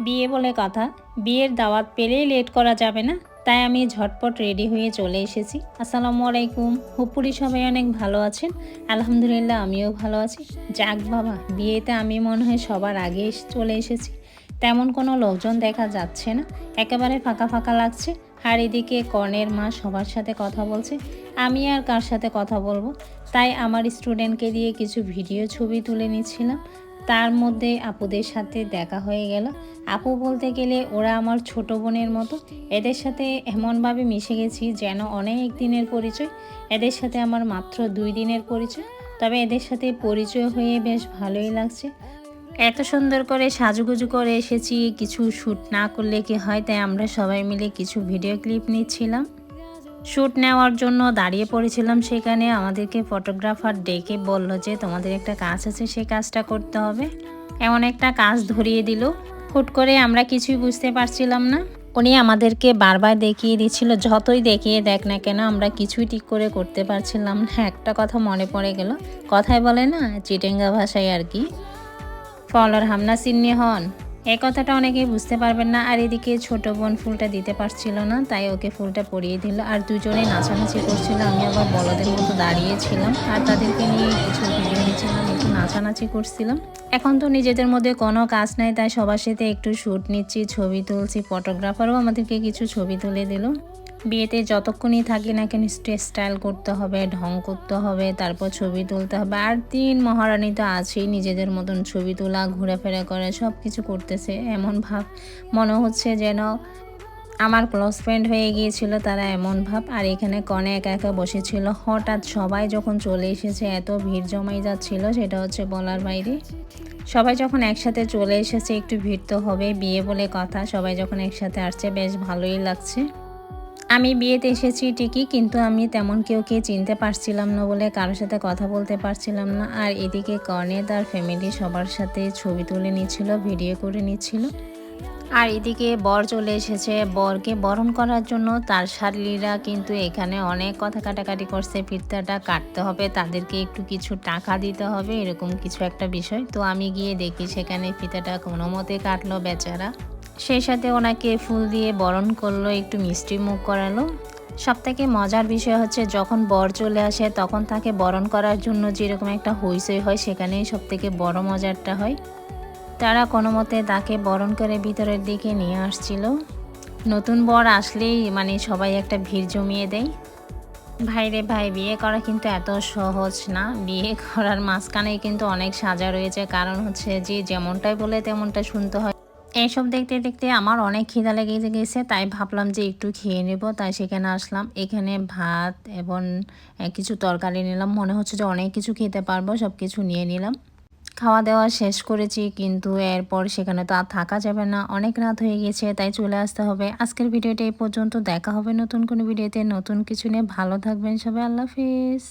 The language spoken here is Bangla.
বিয়ে বলে কথা। বিয়ের দাওয়াত পেলেই লেট করা যাবে না, তাই আমি ঝটপট রেডি হয়ে চলে এসেছি। আসসালামু আলাইকুম। হুপুরি সবাই অনেক ভালো আছেন? আলহামদুলিল্লাহ আমিও ভালো আছি। যাক বাবা, বিয়েতে আমি মনে হয় সবার আগে চলে এসেছি। তেমন কোনো লোকজন দেখা যাচ্ছে না। একেবারে ফাঁকা ফাঁকা লাগছে। আর এদিকে কর্ণের মা সবার সাথে কথা বলছে। আমি আর কার সাথে কথা বলব? তাই আমার স্টুডেন্টকে দিয়ে কিছু ভিডিও ছবি তুলে নিচ্ছিলাম। তার মধ্যে আপুদের সাথে দেখা হয়ে গেল। আপু বলতে গেলে ওরা আমার ছোট বোনের মতো। এদের সাথে এমনভাবে মিশে গেছি যেন অনেক দিনের পরিচয়। এদের সাথে আমার মাত্র দুই দিনের পরিচয়। তবে এদের সাথে পরিচয় হয়ে বেশ ভালোই লাগছে। এত সুন্দর করে সাজুগুজু করে এসেছি। কিছু শ্যুট না করলে কি হয়? তাই আমরা সবাই মিলে কিছু ভিডিও ক্লিপ নিচ্ছিলাম। শ্যুট নেওয়ার জন্য দাঁড়িয়ে পড়েছিলাম সেখানে। আমাদেরকে ফটোগ্রাফার ডেকে বলল যে, তোমাদের একটা কাজ আছে সেই কাজটা করতে হবে। এমন একটা কাজ ধরিয়ে দিল। হুট করে আমরা কিছুই বুঝতে পারছিলাম না। উনি আমাদেরকে বারবার দেখিয়ে দিচ্ছিল, যতই দেখিয়ে দেখ না কেন, আমরা কিছুই ঠিক করে করতে পারছিলাম না। একটা কথা মনে পড়ে গেল, কথায় বলে না, চিটেঙ্গা ভাষায় আর কি, ফলর হামনা সিন্নি হন। এই কথাটা অনেকেই বুঝতে পারবেন না, আর এদিকে ছোট বোন ফুলটা দিতে পারছিল না, তাই ওকে ফুলটা পরিয়ে দিল, আর দুজনে নাচানাচি করছিল, আমি আবার বলদের মতো দাঁড়িয়েছিলাম, আর তাদেরকে নিয়ে কিছু ভিডিও নিয়েছিলাম একটু নাচানাচি করছিলাম। এখন তো নিজেদের মধ্যে কোনো কাজ নাই, তাই সবার সাথে একটু শ্যুট নিচ্ছি, ছবি তুলছি, ফটোগ্রাফারও আমাদেরকে কিছু ছবি তুলে দিল। বিয়েতে যতক্ষণই থাকি না কেন স্টেজ স্টাইল করতে হবে, ঢং করতে হবে, তারপর ছবি তুলতে হবে। আর তিন মহারানী তো আছেই, নিজেদের মতন ছবি তোলা, ঘোরাফেরা করে সব কিছু করতেছে। এমন ভাব, মনে হচ্ছে যেন আমার ক্লোজ ফ্রেন্ড হয়ে গিয়েছিল তারা এমন ভাব। আর এখানে কনে একা একা বসেছিল। হঠাৎ সবাই যখন চলে এসেছে, এত ভিড় জমাই যাচ্ছিল, সেটা হচ্ছে বলার বাইরে। সবাই যখন একসাথে চলে এসেছে, একটু ভিড় তো হবে বিয়ে বলে কথা। সবাই যখন একসাথে আসছে, বেশ ভালোই লাগছে। আমি বিয়েতে এসেছি ঠিকই, কিন্তু আমি তেমন কেউ কে চিনতে পারছিলাম না বলে কারোর সাথে কথা বলতে পারছিলাম না। আর এদিকে কর্নে তার ফ্যামিলি সবার সাথে ছবি তুলে নিচ্ছিল, ভিডিও করে নিচ্ছিল। আর এদিকে বর চলে এসেছে। বরকে বরণ করার জন্য তার শালীরা কিন্তু এখানে অনেক কথা কাটাকাটি করছে। ফিরতাটা কাটতে হবে, তাদেরকে একটু কিছু টাকা দিতে হবে, এরকম কিছু একটা বিষয়। তো আমি গিয়ে দেখি সেখানে ফিতাটা কোনো মতে কাটলো বেচারা। সেই সাথে ওনাকে ফুল দিয়ে বরণ করল, একটু মিষ্টি মুখ করালো। সব থেকে মজার বিষয় হচ্ছে যখন বর চলে আসে, তখন তাকে বরণ করার জন্য যেরকম একটা হইচই হয়, সেখানেই সব থেকে বড় মজারটা হয়। তারা কোনো মতে তাকে বরণ করে ভিতরের দিকে নিয়ে আসছিল। নতুন বর আসলেই মানে সবাই একটা ভিড় জমিয়ে দেয়। ভাইরে ভাই, বিয়ে করা কিন্তু এত সহজ না। বিয়ে করার মাঝখানেই কিন্তু অনেক সাজা রয়েছে। কারণ হচ্ছে যে যেমনটাই বলে তেমনটা শুনতে হয়। এইসব দেখতে দেখতে আমার অনেক খিদা লেগে গেছে, তাই ভাবলাম যে একটু খেয়ে নেব। তাই সেখানে আসলাম। এখানে ভাত এবং কিছু তরকারি নিলাম। মনে হচ্ছে যে অনেক কিছু খেতে পারব সব কিছু নিয়ে নিলাম। খাওয়া দাওয়া শেষ করেছি, কিন্তু এরপর সেখানে তো আর থাকা যাবে না। অনেক রাত হয়ে গেছে, তাই চলে আসতে হবে। আজকের ভিডিওটা এই পর্যন্ত। দেখা হবে নতুন কোনো ভিডিওতে। নতুন কিছু নিয়ে ভালো থাকবেন সবাই। আল্লাহ হাফিজ।